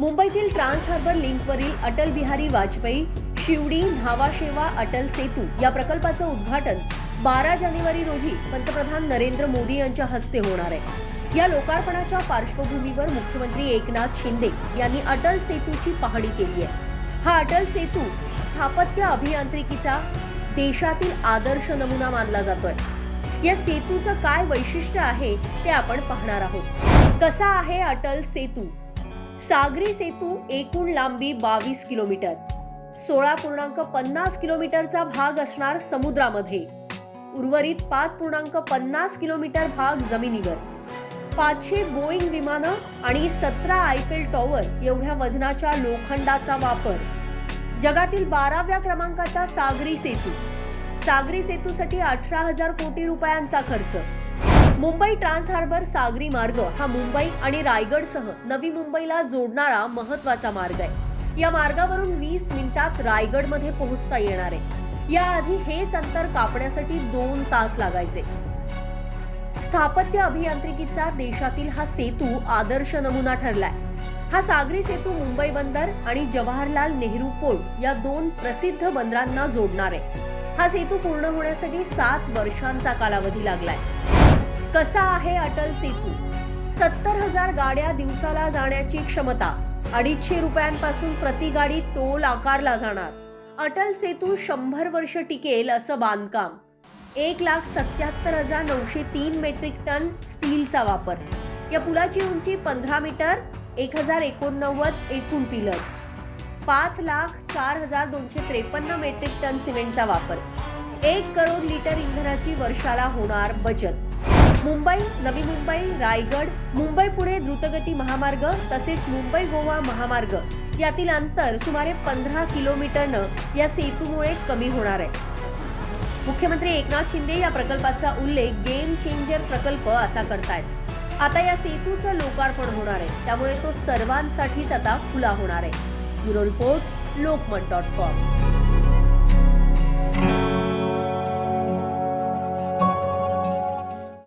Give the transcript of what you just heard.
मुंबईतील trans harbour लिंकवरील अटल बिहारी वाजपेयी शिवडी धावाशेवा अटल सेतू या प्रकल्पाचं उद्घाटन बारा जानेवारी रोजी पंतप्रधान नरेंद्र मोदी यांच्या हस्ते होणार आहे. या लोकार्पणाच्या पार्श्वभूमीवर मुख्यमंत्री एकनाथ शिंदे यांनी अटल सेतूची पाहणी केली आहे. हा अटल सेतू स्थापत्य अभियांत्रिकीचा देशातील आदर्श नमुना मानला जातोय. या सेतूचं काय वैशिष्ट्य आहे ते आपण पाहणार आहोत. कसा आहे अटल सेतू? सागरी सेतू एकूण लांबी बावीस किलोमीटर. सोळा पूर्णांक पन्नास किलोमीटरचा भाग असणार समुद्रामध्ये. उर्वरित पाच पूर्णांक पन्नास किलोमीटर भाग जमिनीवर. पाचशे बोईंग विमानं आणि सतरा आयफेल टॉवर एवढ्या वजनाच्या लोखंडाचा वापर. जगातील बाराव्या क्रमांकाचा सागरी सेतू. सागरी सेतूसाठी अठरा हजार कोटी रुपयांचा खर्च. मुंबई ट्रान्स हार्बर सागरी मार्ग हा मुंबई आणि रायगडसह नवी मुंबईला जोडणारा महत्त्वाचा मार्ग आहे. या मार्गावरून वीस मिनिटात रायगडमध्ये पोहोचता येणार आहे. याआधी हेच अंतर कापण्यासाठी दोन तास लागायचे. स्थापत्य अभियांत्रिकीचा देशातील हा सेतू आदर्श नमुना ठरलाय. हा सागरी सेतू मुंबई बंदर आणि जवाहरलाल नेहरू पोर्ट या दोन प्रसिद्ध बंदरांना जोडणार आहे. हा सेतू पूर्ण होण्यासाठी सात वर्षांचा कालावधी लागलाय. कसा आहे अटल सेतू? सत्तर हजार गाड्या दिवसाला जाण्याची क्षमता अडीचशे रुपयांपासून प्रति गाडी टोल आकारला जाणार. अटल सेतू शंभर वर्ष टिकेल असं बांधकाम. एक लाख सत्याहत्तर हजार नऊशे तीन मेट्रिक टन स्टीलचा वापर. या पुलाची उंची पंधरा मीटर एक हजार एकोणनव्वद एकूण पिलर्स. पाच लाख चार हजार दोनशे त्रेपन्न मेट्रिक टन सिमेंटचा वापर. एक करोड लिटर इंधनाची वर्षाला होणार बचत. मुंबई नवी मुंबई रायगड मुंबई पुणे द्रुतगती महामार्ग तसेच मुंबई गोवा महामार्ग. यातील अंतर सुमारे पंधरा किलोमीटरनं या सेतूमुळे कमी होणार आहे. मुख्यमंत्री एकनाथ शिंदे या प्रकल्पाचा उल्लेख गेम चेंजर प्रकल्प असा करतायत. आता या सेतूचं लोकार्पण होणार आहे. त्यामुळे तो सर्वांसाठीच आता खुला होणार आहे. Bureau report Lokmat dot com.